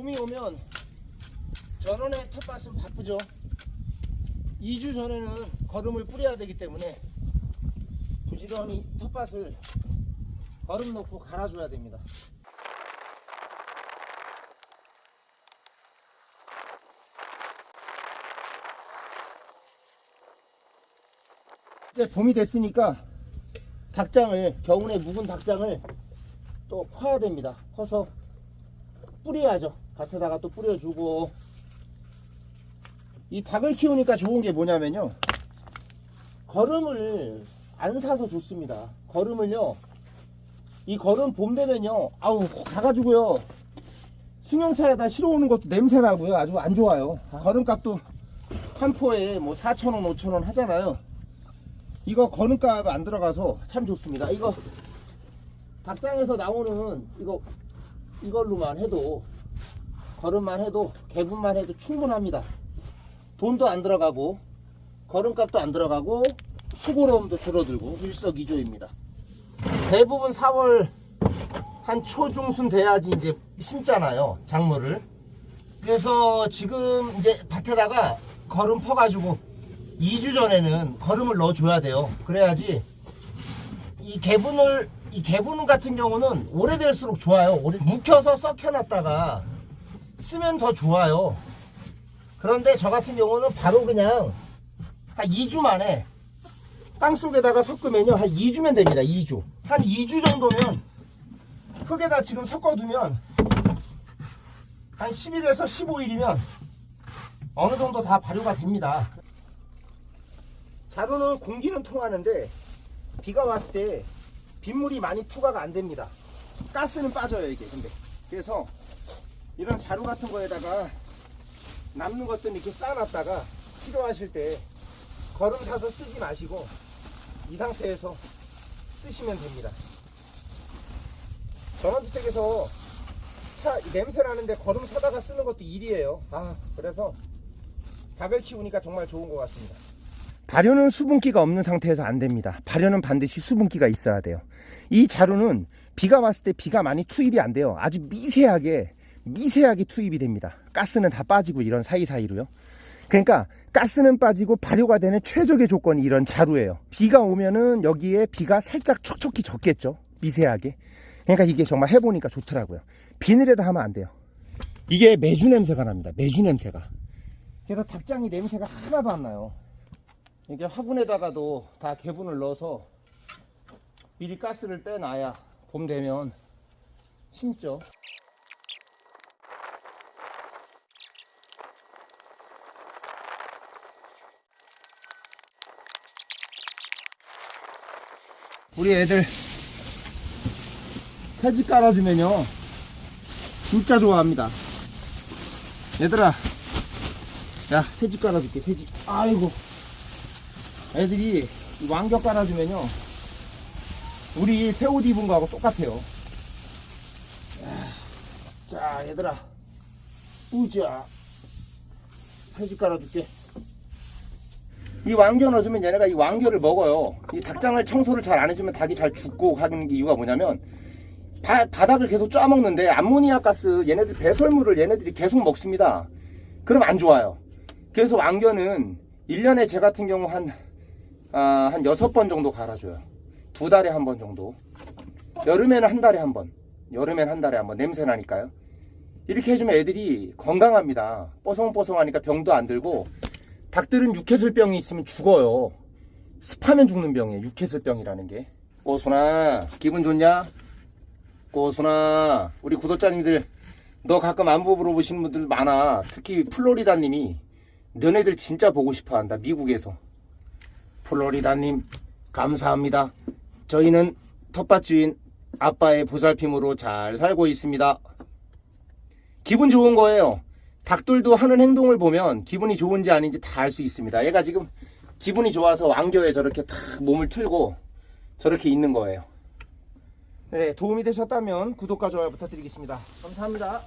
봄이 오면 전원의 텃밭은 바쁘죠. 2주 전에는 거름을 뿌려야 되기 때문에 부지런히 텃밭을 거름 넣고 갈아줘야 됩니다. 이제 봄이 됐으니까 닭장을 겨우내 묵은 닭장을 또 퍼야 됩니다. 퍼서 뿌려야죠. 밭에다가 또 뿌려주고 이 닭을 키우니까 좋은 게 뭐냐면요. 거름을 안 사서 좋습니다. 거름을요. 이 거름 봄 되면요. 아우 가가지고요. 승용차에다 실어오는 것도 냄새 나고요. 아주 안 좋아요. 거름값도 한 포에 뭐 4,000원, 5,000원 하잖아요. 이거 거름값 안 들어가서 참 좋습니다. 이거 닭장에서 나오는 이거 이걸로만 해도 걸음만 해도 개분만 해도 충분합니다. 돈도 안 들어가고 걸음값도 안 들어가고 수고로움도 줄어들고 일석이조입니다. 대부분 4월 한 초중순 돼야지 이제 심잖아요 작물을. 그래서 지금 이제 밭에다가 걸음 퍼가지고 2주 전에는 걸음을 넣어줘야 돼요. 그래야지 이 개분을 이 개분 같은 경우는 오래될수록 좋아요. 오래 묵혀서 썩혀놨다가 쓰면 더 좋아요. 그런데 저 같은 경우는 바로 그냥 한 2주 만에 땅 속에다가 섞으면요 한 2주면 됩니다. 2주 한 2주 정도면 흙에다 지금 섞어두면 한 10일에서 15일이면 어느 정도 다 발효가 됩니다. 자루는 공기는 통하는데 비가 왔을 때 빗물이 많이 투과가 안 됩니다. 가스는 빠져요 이게 근데 그래서 이런 자루 같은 거에다가 남는 것들 이렇게 쌓아놨다가 필요하실 때 거름 사서 쓰지 마시고 이 상태에서 쓰시면 됩니다. 전원주택에서 차 냄새 나는데 거름 사다가 쓰는 것도 일이에요. 아 그래서 닭을 키우니까 정말 좋은 것 같습니다. 발효는 수분기가 없는 상태에서 안 됩니다. 발효는 반드시 수분기가 있어야 돼요. 이 자루는 비가 왔을 때 비가 많이 투입이 안 돼요. 아주 미세하게 미세하게 투입이 됩니다. 가스는 다 빠지고 이런 사이사이로요. 그러니까 가스는 빠지고 발효가 되는 최적의 조건이 이런 자루예요. 비가 오면은 여기에 비가 살짝 촉촉히 젖겠죠. 미세하게. 그러니까 이게 정말 해보니까 좋더라고요. 비닐에다 하면 안 돼요. 이게 매주 냄새가 납니다. 매주 냄새가. 그래서 닭장이 냄새가 하나도 안 나요. 이게 화분에다가도 다 개분을 넣어서 미리 가스를 빼놔야 봄 되면 심죠. 우리 애들 새집 깔아주면요. 진짜 좋아합니다. 얘들아 야 새집 깔아줄게 새집. 아이고. 애들이 이 왕겨 깔아주면요. 우리 새 옷 입은 거하고 똑같아요. 야, 자 얘들아. 우자. 새집 깔아줄게 이 왕겨 넣어주면 얘네가 이 왕겨를 먹어요 이 닭장을 청소를 잘 안 해주면 닭이 잘 죽고 하는 이유가 뭐냐면 바, 바닥을 계속 쪼아먹는데 암모니아 가스 얘네들 배설물을 얘네들이 계속 먹습니다 그럼 안 좋아요 그래서 왕겨는 1년에 제 같은 경우 한 아, 한 여섯 번 정도 갈아줘요. 두 달에 한 번 정도. 여름에는 한 달에 한 번. 여름엔 한 달에 한 번. 냄새 나니까요. 이렇게 해주면 애들이 건강합니다. 뽀송뽀송하니까 병도 안 들고, 닭들은 육해슬병이 있으면 죽어요. 습하면 죽는 병이에요. 육해슬병이라는 게. 꼬순아, 기분 좋냐? 꼬순아, 우리 구독자님들, 너 가끔 안부 물어보시는 분들 많아. 특히 플로리다님이, 너네들 진짜 보고 싶어 한다. 미국에서. 플로리다님 감사합니다. 저희는 텃밭 주인 아빠의 보살핌으로 잘 살고 있습니다. 기분 좋은 거예요. 닭들도 하는 행동을 보면 기분이 좋은지 아닌지 다 알 수 있습니다. 얘가 지금 기분이 좋아서 왕겨에 저렇게 탁 몸을 틀고 저렇게 있는 거예요. 네, 도움이 되셨다면 구독과 좋아요 부탁드리겠습니다. 감사합니다.